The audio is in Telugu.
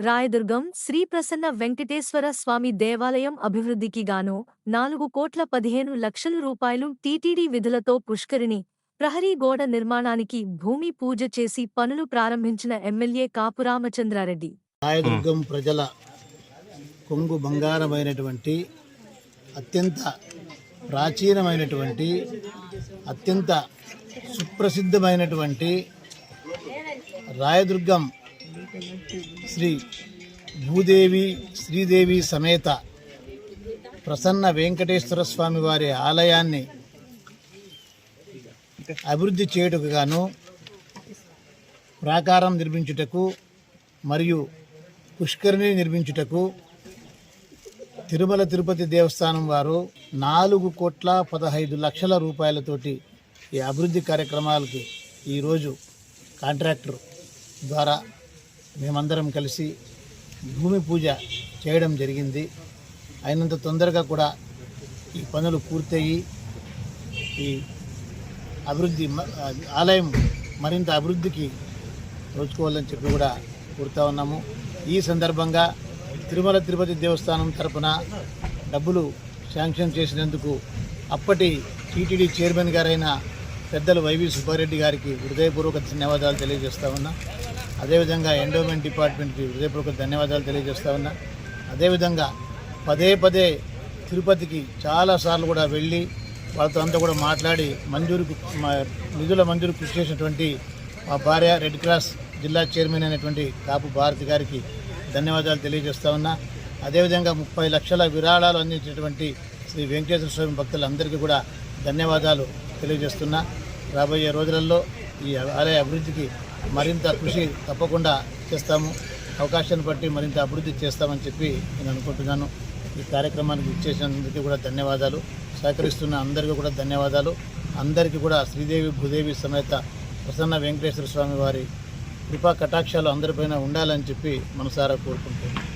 రాయదుర్గం శ్రీ ప్రసన్న వెంకటేశ్వర స్వామి దేవాలయం అభివృద్ధికి గాను నాలుగు కోట్ల పదిహేను లక్షల రూపాయలు టీటీడీ విధులతో పుష్కరిణి ప్రహరీ గోడ నిర్మాణానికి భూమి పూజ చేసి పనులు ప్రారంభించిన ఎమ్మెల్యే కాపురామచంద్రారెడ్డి రాయదుర్గం ప్రజల కొంగు బంగారమైనటువంటి అత్యంత ప్రాచీనమైనటువంటి అత్యంత సుప్రసిద్ధమైనటువంటి రాయదుర్గం శ్రీ భూదేవి శ్రీదేవి సమేత ప్రసన్న వెంకటేశ్వర స్వామి వారి ఆలయాన్ని అభివృద్ధి చేయుటకు గాను ప్రాకారం నిర్మించుటకు మరియు పుష్కరిణి నిర్మించుటకు తిరుమల తిరుపతి దేవస్థానం వారు నాలుగు కోట్ల పదహైదు లక్షల రూపాయలతోటి ఈ అభివృద్ధి కార్యక్రమాలకి ఈరోజు కాంట్రాక్టర్ ద్వారా మేమందరం కలిసి భూమి పూజ చేయడం జరిగింది. అయినంత తొందరగా కూడా ఈ పనులు పూర్తయి ఈ అభివృద్ధి ఆలయం మరింత అభివృద్ధికి నోచుకోవాలని చెప్పి కూడా కోరుతా ఉన్నాము. ఈ సందర్భంగా తిరుమల తిరుపతి దేవస్థానం తరపున డబ్బులు శాంక్షన్ చేసినందుకు అప్పటి టీటీడీ చైర్మన్ గారైన పెద్దలు వైవి సుబ్బారెడ్డి గారికి హృదయపూర్వక ధన్యవాదాలు తెలియజేస్తా ఉన్నా. అదేవిధంగా ఎండోమెంట్ డిపార్ట్మెంట్కి హృదయపూర్వక ధన్యవాదాలు తెలియజేస్తా ఉన్నా. అదేవిధంగా పదే పదే తిరుపతికి చాలాసార్లు కూడా వెళ్ళి వాళ్ళతో అంతా కూడా మాట్లాడి మంజూరుకు మా నిధుల మంజూరు కృషి చేసినటువంటి మా భార్య రెడ్ క్రాస్ జిల్లా చైర్మన్ అయినటువంటి కాపు భారతి గారికి ధన్యవాదాలు తెలియజేస్తా ఉన్నా. అదేవిధంగా ముప్పై లక్షల విరాళాలు అందించినటువంటి శ్రీ వెంకటేశ్వర స్వామి భక్తులందరికీ కూడా ధన్యవాదాలు తెలియజేస్తున్నా. రాబోయే రోజులలో ఈ ఆలయ అభివృద్ధికి మరింత కృషి తప్పకుండా చేస్తాము. అవకాశాన్ని బట్టి మరింత అభివృద్ధి చేస్తామని చెప్పి నేను అనుకుంటున్నాను. ఈ కార్యక్రమానికి ఇచ్చేసినందుకు కూడా ధన్యవాదాలు. సహకరిస్తున్న అందరికీ కూడా ధన్యవాదాలు. అందరికీ కూడా శ్రీదేవి భూదేవి సమేత ప్రసన్న వెంకటేశ్వర స్వామి వారి కృపా కటాక్షాలు అందరిపైన ఉండాలని చెప్పి మనసారా కోరుకుంటున్నాను.